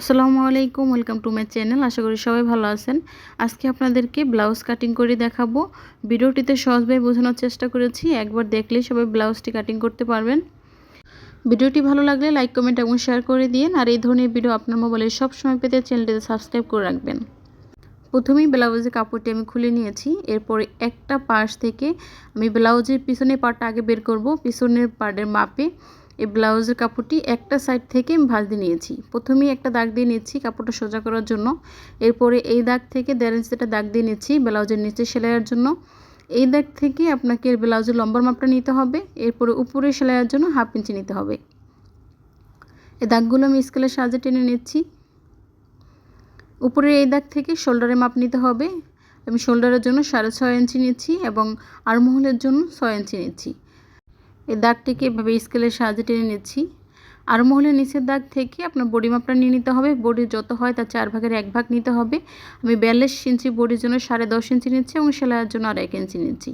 আসসালামু আলাইকুম, welcome to my channel. আশা করি সবাই ভালো আছেন। আজকে আপনাদেরকে ব্লাউজ কাটিং করে দেখাবো। ভিডিওটিতে সহজভাবে বোঝানোর চেষ্টা করেছি। একবার দেখলেই সবাই ব্লাউজটি কাটিং করতে পারবেন। ভিডিওটি ভালো লাগলে লাইক কমেন্ট এবং শেয়ার করে দিন। আর এই ধরনের ভিডিও আপনার মোবাইলে সব সময় পেতে চ্যানেলটিতে সাবস্ক্রাইব করে রাখবেন। প্রথমেই ব্লাউজের কাপড়টি আমি খুলে নিয়েছি। এরপরে একটা পাশ থেকে আমি ব্লাউজের পিছনের পার্টটা আগে বের করব। পিছনের পার্টের মাপে এই ব্লাউজের কাপড়টি একটা সাইড থেকে আমি ভাঁজ দিয়ে নিয়েছি। প্রথমেই একটা দাগ দিয়ে নিচ্ছি কাপড়টা সোজা করার জন্য। এরপরে এই দাগ থেকে দেড় ইঞ্চিটা দাগ দিয়ে নিচ্ছি ব্লাউজের নিচে সেলাইয়ের জন্য। এই দাগ থেকে আপনাকে এর ব্লাউজের লম্বার মাপটা নিতে হবে। এরপরে উপরে সেলাইয়ের জন্য হাফ ইঞ্চি নিতে হবে। এই দাগগুলো আমি স্কেলের সাহায্যে টেনে নিচ্ছি। উপরের এই দাগ থেকে শোল্ডারের মাপ নিতে হবে। আমি শোল্ডারের জন্য সাড়ে ছয় ইঞ্চি নিচ্ছি এবং আরমহলের জন্য ছয় ইঞ্চি নিচ্ছি। এই দাগটিকে এভাবে স্কেলের সাহায্যে টেনে নিচ্ছি। আর মহলের নিচের দাগ থেকে আপনার বডি মাপটা নিয়ে নিতে হবে। বডি যত হয় তার চার ভাগের এক ভাগ নিতে হবে। আমি বিয়াল্লিশ ইঞ্চি বডির জন্য সাড়ে দশ ইঞ্চি নিচ্ছি এবং সেলাইয়ের জন্য আর এক ইঞ্চি নিচ্ছি।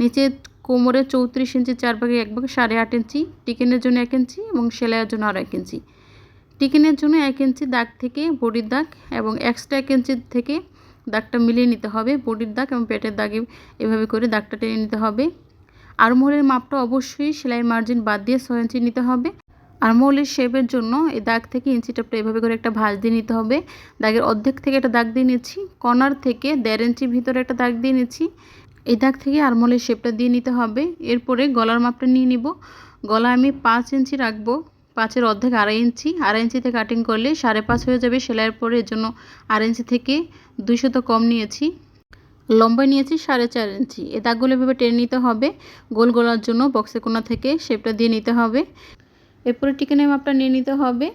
নিচে কোমরে চৌত্রিশ ইঞ্চি চার ভাগের এক ভাগ সাড়ে আট ইঞ্চি, টিকেনের জন্য এক ইঞ্চি এবং সেলাইয়ের জন্য আর এক ইঞ্চি। টিকেনের জন্য এক ইঞ্চি দাগ থেকে বডির দাগ এবং এক্সট্রা এক ইঞ্চি থেকে দাগটা মিলিয়ে নিতে হবে। বডির দাগ এবং পেটের দাগে এভাবে করে দাগটা টেনে নিতে হবে। আরমোলের মাপটা অবশ্যই সেলাই মার্জিন বাদ দিয়ে ছয় ইঞ্চি নিতে হবে। আরমোলের শেপের জন্য এই দাগ থেকে ইঞ্চি টাপটা এভাবে করে একটা ভাঁজ দিয়ে নিতে হবে। দাগের অর্ধেক থেকে একটা দাগ দিয়ে নিচ্ছি কর্নার থেকে দেড় ইঞ্চি ভিতরে একটা দাগ দিয়ে নিচ্ছি। এই দাগ থেকে আরমোলের শেপটা দিয়ে নিতে হবে। এরপরে গলার মাপটা নিয়ে নিব। গলা আমি পাঁচ ইঞ্চি রাখব, পাঁচের অর্ধেক আড়াই ইঞ্চি। আড়াই ইঞ্চিতে কাটিং করলে সাড়ে পাঁচ হয়ে যাবে সেলাইয়ের পরে। এর জন্য আড়াই ইঞ্চি থেকে দুইশত কম নিয়েছি। লম্বায় নিয়েছি সাড়ে চার ইঞ্চি। এ দাগগুলো এভাবে টেনে নিতে হবে। গোল গোলার জন্য বক্সের কোনা থেকে শেপটা দিয়ে নিতে হবে। এরপরে টিকেনের মাপটা নিয়ে নিতে হবে।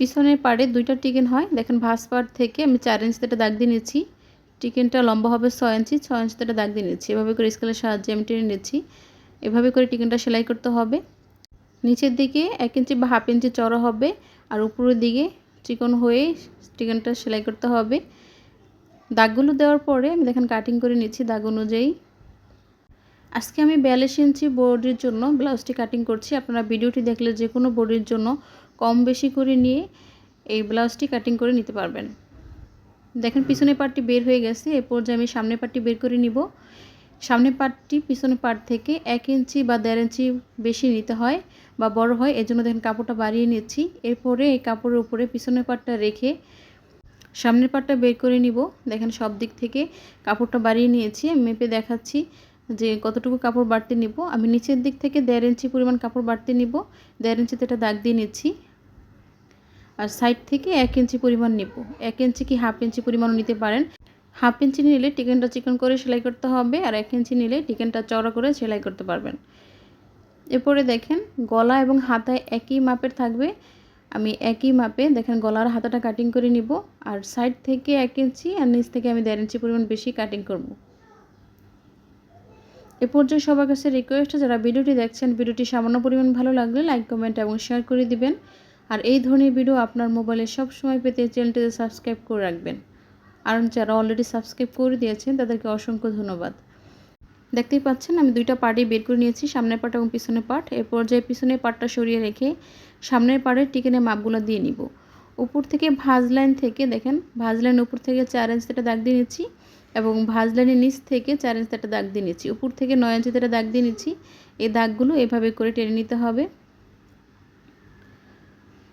পিছনের পাড়ে দুইটা টিকেন হয়। দেখেন ভাস পাড় থেকে আমি চার ইঞ্চিতে একটা দাগ দিয়ে নিচ্ছি টিকেনটা লম্বা হবে ছয় ইঞ্চি, ছয় ইঞ্চিতে একটা দাগ দিয়ে নিচ্ছি এভাবে করে স্কেলের সাহায্যে আমি টেনে নিচ্ছি এভাবে করে টিকেনটা সেলাই করতে হবে। নিচের দিকে এক ইঞ্চি বা হাফ ইঞ্চি চড়া হবে। আর উপরের দিকে চিকন হয়ে টিকেনটা সেলাই করতে হবে। দাগগুলো দেওয়ার পরে আমি দেখেন কাটিং করে নিচ্ছি দাগ অনুযায়ী। আজকে আমি বিয়াল্লিশ ইঞ্চি বডির জন্য ব্লাউজটি কাটিং করছি। আপনারা ভিডিওটি দেখলে যে কোনো বডির জন্য কম বেশি করে নিয়ে এই ব্লাউজটি কাটিং করে নিতে পারবেন। দেখেন পিছনে পার্টটি বের হয়ে গেছে। এ পর্যায়ে আমি সামনের পার্টটি বের করে নিব। সামনে পার্টটি পিছনে পার্ট থেকে এক ইঞ্চি বা দেড় ইঞ্চি বেশি নিতে হয় বা বড় হয়। এজন্য দেখেন কাপড়টা বাড়িয়ে নিচ্ছি। এরপরে এই কাপড়ের উপরে পিছনের পার্টটা রেখে সামনের পাটটা বের করে নিব। দেখেন সব দিক থেকে কাপড়টা বাড়িয়ে নিয়েছি। মেপে দেখাচ্ছি যে কতটুকু কাপড় বাড়তে নিব। আমি নিচের দিক থেকে দেড় ইঞ্চি পরিমাণ কাপড় বাড়তে নিব। দেড় ইঞ্চিতে এটা দাগ দিয়ে নিচ্ছি। আর সাইড থেকে এক ইঞ্চি পরিমাণ নিব। এক ইঞ্চি কি হাফ ইঞ্চি পরিমাণও নিতে পারেন। হাফ ইঞ্চি নিলে টিকেনটা চিকন করে সেলাই করতে হবে আর এক ইঞ্চি নিলে টিকেনটা চড়া করে সেলাই করতে পারবেন। এরপরে দেখেন গলা এবং হাতায় একই মাপের থাকবে। আমি একই মাপে, দেখেন গলার হাতাটা কাটিং করে নিব, আর সাইড থেকে এক ইঞ্চি আর নিচ থেকে আমি দেড় ইঞ্চি পরিমাণ বেশি কাটিং করব। এ পর্যায়ে সবার কাছে রিকোয়েস্ট যারা ভিডিওটি দেখছেন, ভিডিওটি সামান্য পরিমাণ ভালো লাগলে লাইক কমেন্ট এবং শেয়ার করে দিবেন। আর এই ধরনের ভিডিও আপনার মোবাইলে সব সময় পেতে চ্যানেলটিতে সাবস্ক্রাইব করে রাখবেন। আর যারা অলরেডি সাবস্ক্রাইব করে দিয়েছেন, তাদেরকে অসংখ্য ধন্যবাদ। দেখতেই পাচ্ছেন, আমি দুইটা পার্টই বের করে নিয়েছি, সামনের পার্ট এবং পিছনের পার্ট এর পর্যায়ে পিছনের পার্টটা সরিয়ে রেখে সামনের পাড়ের টিকেনে মাপগুলো দিয়ে নিব। উপর থেকে ভাজ লাইন থেকে দেখেন, ভাজ লাইন উপর থেকে চার ইঞ্চি একটা দাগ দিয়ে নিচ্ছি এবং ভাজ লাইনের নিচ থেকে চার ইঞ্চি একটা দাগ দিয়ে নিচ্ছি। উপর থেকে নয় ইঞ্চি একটা দাগ দিয়ে নিচ্ছি, এই দাগগুলো এভাবে করে টেনে নিতে হবে।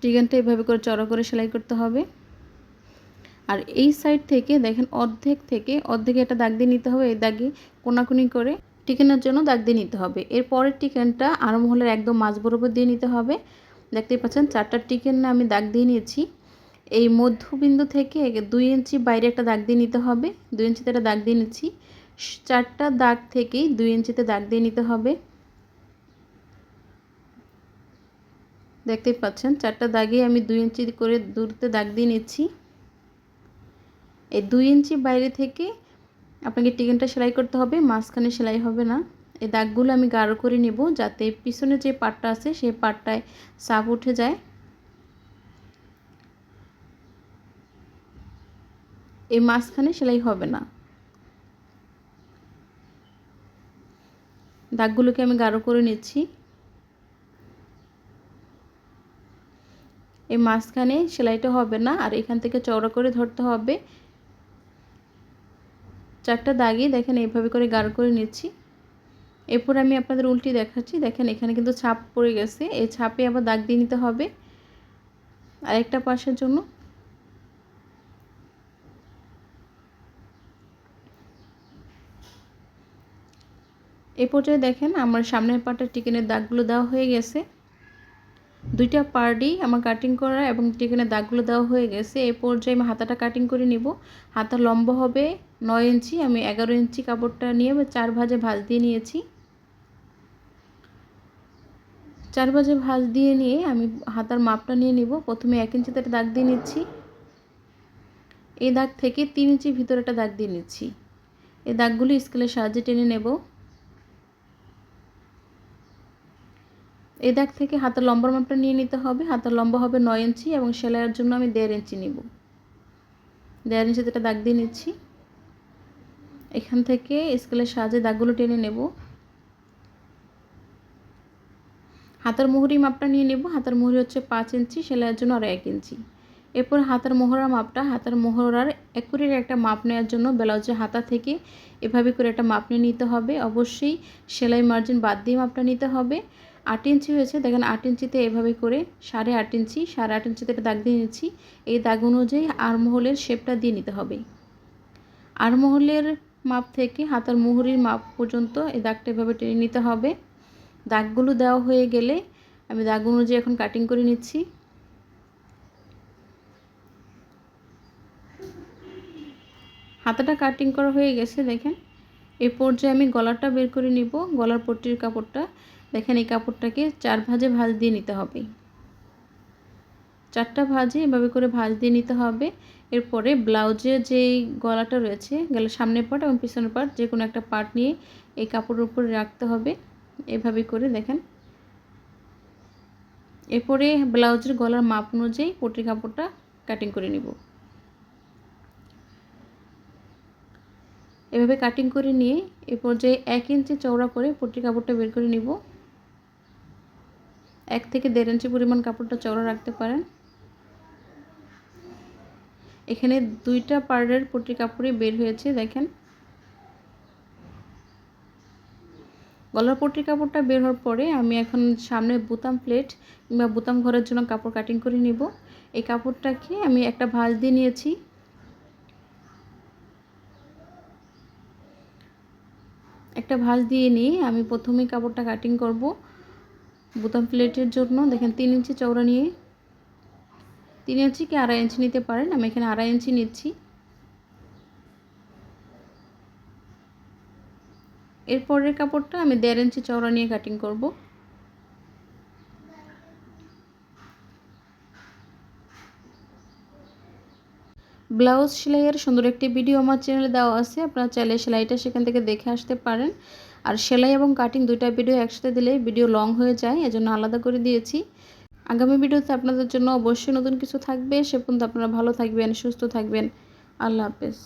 টিকেনটা এভাবে করে চড়া করে সেলাই করতে হবে। আর এই সাইড থেকে দেখেন অর্ধেক থেকে অর্ধেকে একটা দাগ দিয়ে নিতে হবে, এই দাগে কোনাকুনি করে টিকেনের জন্য দাগ দিয়ে নিতে হবে। এর পরের টিকেনটা আরমহলের একদম মাঝ বরাবর দিয়ে নিতে হবে। দেখতেই পাচ্ছেন, চারটা টিকেন আমি দাগ দিয়ে নিয়েছি। এই মধ্যবিন্দু থেকে দুই ইঞ্চি বাইরে একটা দাগ দিয়ে নিতে হবে, দুই ইঞ্চিতে একটা দাগ দিয়ে নিচ্ছি। চারটা দাগ থেকেই দুই ইঞ্চিতে দাগ দিয়ে নিতে হবে। দেখতেই পাচ্ছেন, চারটা দাগে আমি দুই ইঞ্চি করে দূরতে দাগ দিয়ে নিচ্ছি। এই দুই ইঞ্চি বাইরে থেকে আপনাকে টিকেনটা সেলাই করতে হবে, মাঝখানে সেলাই হবে না। এই দাগগুলো আমি গাঢ় করে নিব যাতে পিছনে যে পাটটা আছে সেই পাটটায় সাপ উঠে যায়। এই মাঝখানে সেলাই হবে না। দাগগুলোকে আমি গাঢ় করে নিচ্ছি। এই মাঝখানে সেলাইটা হবে না, আর এখান থেকে চওড়া করে ধরতে হবে। চারটা দাগই দেখেন, এইভাবে করে গাঢ় করে নিচ্ছি। এরপর আমি আপনাদের উল্টি দেখাচ্ছি। দেখেন, এখানে কিন্তু ছাপ পড়ে গেছে। এই ছাপে আবার দাগ দিয়ে নিতে হবে। আর একটা পাশের জন্য। এই পর্যায়ে দেখেন, আমার সামনের পাটা টিকেনের দাগগুলো দেওয়া হয়ে গেছে। দুইটা পার্টই আমার কাটিং করা এবং টিকেনের দাগগুলো দেওয়া হয়ে গেছে, এ পর্যায়ে আমি হাতাটা কাটিং করে নিব। হাতা লম্বা হবে নয় ইঞ্চি, আমি এগারো ইঞ্চি কাপড়টা নিয়ে চার ভাজে ভাজ দিয়ে নিয়েছি। চার ভাজে ভাজ দিয়ে নিয়ে আমি হাতার মাপটা নিয়ে নিব। প্রথমে এক ইঞ্চিতে একটা দাগ দিয়ে নিচ্ছি। এই দাগ থেকে তিন ইঞ্চি ভিতরে একটা দাগ দিয়ে নিচ্ছি। এই দাগগুলি স্কেলের সাহায্যে টেনে নেব। এই দাগ থেকে হাতের লম্বার মাপটা নিয়ে নিতে হবে। হাতের লম্বা হবে নয় ইঞ্চি এবং সেলাইয়ের জন্য আমি দেড় ইঞ্চি নিব। দেড় ইঞ্চিতে একটা দাগ দিয়ে নিচ্ছি। এখান থেকে স্কেলের সাহায্যে দাগগুলো টেনে নেব। হাতের মোহরি মাপটা নিয়ে নেব। হাতের মোহরি হচ্ছে পাঁচ ইঞ্চি, সেলাইয়ের জন্য আর এক ইঞ্চি। এরপর হাতের মোহরার মাপটা, হাতের মোহরার একুরের একটা মাপ নেওয়ার জন্য ব্লাউজের হাতা থেকে এভাবে করে একটা মাপ নিয়ে নিতে হবে। অবশ্যই সেলাই মার্জিন বাদ দিয়ে মাপটা নিতে হবে। আট ইঞ্চি হয়েছে। দেখেন আট ইঞ্চিতে এভাবে করে সাড়ে আট ইঞ্চি, সাড়ে আট ইঞ্চিতে একটা দাগ দিয়ে নিচ্ছি। এই দাগ অনুযায়ী আরমহলের শেপটা দিয়ে নিতে হবে। আরমহলের মাপ থেকে হাতার মুহুরির মাপ পর্যন্ত এই দাগটা এভাবে টেনে নিতে হবে। দাগগুলো দেওয়া হয়ে গেলে আমি দাগ অনুযায়ী এখন কাটিং করে নিচ্ছি। হাতাটা কাটিং করা হয়ে গেছে, দেখেন। এই পর্যায়ে আমি গলাটা বের করে নিব। গলার পট্টির কাপড়টা দেখেন এই কাপড়টাকে চার ভাজে ভাজ দিয়ে নিতে হবে। চারটা ভাজে এভাবে করে ভাজ দিয়ে নিতে হবে। এরপরে ব্লাউজের যেই গলাটা রয়েছে গলার সামনের পার্ট এবং পিছনের পার্ট যে কোনো একটা পার্ট নিয়ে এই কাপড়ের উপরে রাখতে হবে। এভাবে করে দেখেন। এরপরে ব্লাউজের গলার মাপ অনুযায়ী পটির কাপড়টা কাটিং করে নিব। এভাবে কাটিং করে নিয়ে এরপর যে এক ইঞ্চি চওড়া করে পটির কাপড়টা বের করে নিব। এক থেকে দেড় ইঞ্চি পরিমাণ কাপড়টা চওড়া রাখতে পারেন। এখানে দুইটা পার্টের পটির কাপড়ই বের হয়েছে, দেখেন। গলার পটির কাপড়টা বের হওয়ার পরে আমি এখন সামনে বুতাম প্লেট কিংবা বুতাম ঘরের জন্য কাপড় কাটিং করে নিব। এই কাপড়টাকে আমি একটা ভাঁজ দিয়ে নিয়েছি। একটা ভাঁজ দিয়ে নিয়ে আমি প্রথমে কাপড়টা কাটিং করব। বোতাম প্লেটের জন্য, দেখেন তিন ইঞ্চি চওড়া নিয়ে। তিন ইঞ্চি কি আড়াই ইঞ্চি নিতে পারেন? আমি এখানে আড়াই ইঞ্চি নিচ্ছি। এরপরের কাপড়টা আমি দেড় ইঞ্চি চওড়া নিয়ে কাটিং করব। ব্লাউজ সেলাইয়ের সুন্দর একটি ভিডিও আমার চ্যানেলে দেওয়া আছে। আপনারা চাইলে সেলাইটা সেখান থেকে দেখে আসতে পারেন। আর সেলাই এবং কাটিং দুইটা ভিডিও একসাথে দিলে ভিডিও লং হয়ে যায়, এজন্য আলাদা করে দিয়েছি। আগামী ভিডিওতে আপনাদের জন্য অবশ্যই নতুন কিছু থাকবে। সে পর্যন্ত আপনারা ভালো থাকবেন, সুস্থ থাকবেন। আল্লাহ হাফেজ।